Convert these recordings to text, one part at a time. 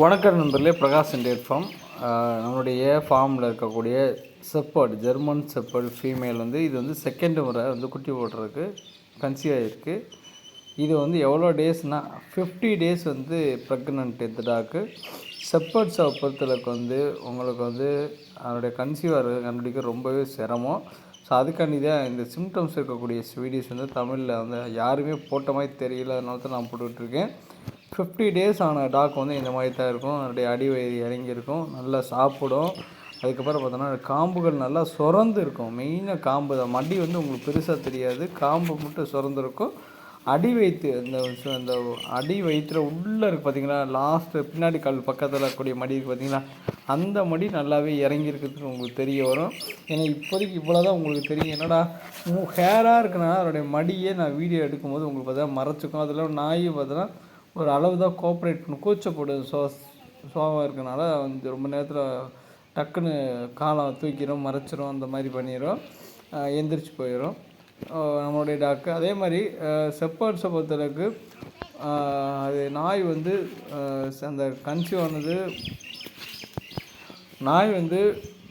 வணக்கம் நண்பர்களே பிரகாஷ் இண்டியர் ஃபார்ம் நம்மளுடைய ஃபார்மில் இருக்கக்கூடிய செப்பர்டு ஜெர்மன் செப்பர்டு ஃபீமேல் வந்து இது வந்து செகண்ட் முறை வந்து குட்டி போடுறதுக்கு கன்சீவ் ஆகிருக்கு இது வந்து எவ்வளோ டேஸ்னால் ஃபிஃப்டி டேஸ் வந்து ப்ரெக்னென்ட் இந்த டாக்கு செப்பர்ட்ஸை பொறுத்தளவுக்கு வந்து உங்களுக்கு வந்து அதனுடைய கன்சீவ் ஆகிறது கண்டுபிடிக்க ரொம்பவே சிரமம். ஸோ அதுக்காண்டி தான் இந்த சிம்டம்ஸ் இருக்கக்கூடிய ஸ்வீடிஸ் வந்து தமிழில் வந்து யாருமே போட்ட மாதிரி தெரியல அதனால தான் நான் போட்டுக்கிட்டு இருக்கேன். ஃபிஃப்டி டேஸ் ஆன டாக் வந்து இந்த மாதிரி தான் இருக்கும். அதனுடைய அடி வயிறு இறங்கியிருக்கும். நல்லா சாப்பிடும். அதுக்கப்புறம் பார்த்தோன்னா காம்புகள் நல்லா சுரந்து இருக்கும். மெயினாக காம்பு தான். மடி வந்து உங்களுக்கு பெருசாக தெரியாது. காம்பு மட்டும் சுரந்துருக்கும். அடி வயிற்று இந்த அந்த அடி வயிற்றுல உள்ளே இருக்குது பார்த்தீங்களா? லாஸ்ட்டு பின்னாடி கால் பக்கத்தில் இருக்கக்கூடிய மடி இருக்குது பார்த்தீங்களா? அந்த மடி நல்லாவே இறங்கியிருக்குது உங்களுக்கு தெரிய வரும். ஏன்னா இப்போதைக்கு இவ்வளோ தான் உங்களுக்கு தெரியும். என்னடா ஹேராக இருக்குன்னா அதோடைய மடியே நான் வீடியோ எடுக்கும்போது உங்களுக்கு பார்த்தா மறைச்சிக்கும். அதில் நாய் பார்த்தோன்னா ஒரு அளவு தான் கோஆப்ரேட் பண்ணும் கூச்சப்படுது சோ சோவாக இருக்கனால வந்து ரொம்ப நேரத்தில் டக்குன்னு காலம் தூக்கிடும் மறைச்சிரும் அந்த மாதிரி பண்ணிடும் எந்திரிச்சு போயிடும் நம்மளுடைய டாக்கு அதே மாதிரி செப்பர்ட்ஸை பொறுத்தளவுக்கு அது நாய் வந்து அந்த கன்சியூ ஆனது நாய் வந்து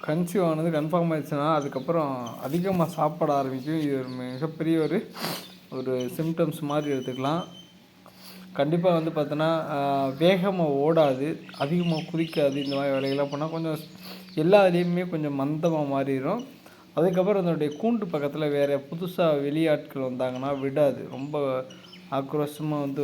கன்சியூ ஆனது கன்ஃபார்ம் ஆயிடுச்சுன்னா அதுக்கப்புறம் அதிகமாக சாப்பிட ஆரம்பிக்கும். இது ஒரு மிகப்பெரிய ஒரு ஒரு சிம்டம்ஸ் மாதிரி எடுத்துக்கலாம். கண்டிப்பாக வந்து பார்த்தோன்னா வேகமாக ஓடாது அதிகமாக குதிக்காது இந்த மாதிரி வேலைகள்லாம் பண்ணால் கொஞ்சம் எல்லா இதுலேயுமே கொஞ்சம் மந்தமாக மாறிடும் அதுக்கப்புறம் அதனுடைய கூண்டு பக்கத்தில் வேறு புதுசாக வெளியாட்கள் வந்தாங்கன்னா விடாது. ரொம்ப ஆக்ரோஷமாக வந்து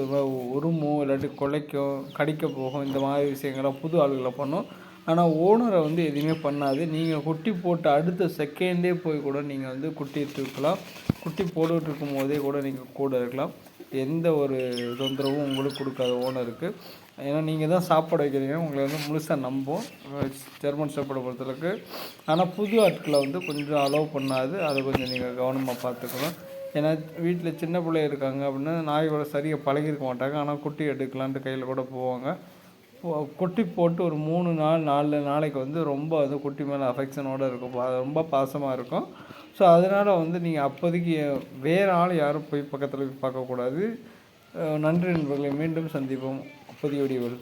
உருமும் இல்லாட்டி கொலைக்கும் கடிக்க போகும் இந்த மாதிரி விஷயங்கள்லாம் புது ஆளுகளை பண்ணும். ஆனால் ஓனரை வந்து எதுவுமே பண்ணாது. நீங்கள் குட்டி போட்டு அடுத்த செகண்டே போய் கூட நீங்கள் வந்து குட்டி தூக்கலாம். குட்டி போட்டுக்கிட்டு இருக்கும் போதே கூட நீங்கள் கூட இருக்கலாம். எந்த ஒரு தொந்தரவும் உங்களுக்கு கொடுக்காத ஓனருக்கு ஏன்னா நீங்கள் தான் சாப்பாடு வைக்கிறீங்க. உங்களை வந்து முழுசாக நம்பும் ஜெர்மன் சாப்பாடு பொறுத்தளவுக்கு. ஆனால் புது ஆட்களை வந்து கொஞ்சம் அலோவ் பண்ணாது. அதை கொஞ்சம் நீங்கள் கவனமாக பார்த்துக்கணும். ஏன்னா வீட்டில் சின்ன பிள்ளை இருக்காங்க அப்படின்னா நாய் கூட சரியாக பழகிருக்க மாட்டாங்க. ஆனால் குட்டி எடுக்கலான்ட்டு கையில் கூட போவாங்க. குட்டி போட்டு ஒரு மூணு நாள் நாலு நாளைக்கு வந்து ரொம்ப வந்து குட்டி மேலே அஃபெக்ஷனோடு இருக்கும். ரொம்ப பாசமாக இருக்கும். ஸோ அதனால் வந்து நீங்கள் அப்போதைக்கு வேறு ஆள் யாரும் போய் பக்கத்தில் போய் பார்க்கக்கூடாது. நன்றி நண்பர்களை மீண்டும் சந்திப்போம். புதிய வடிவில்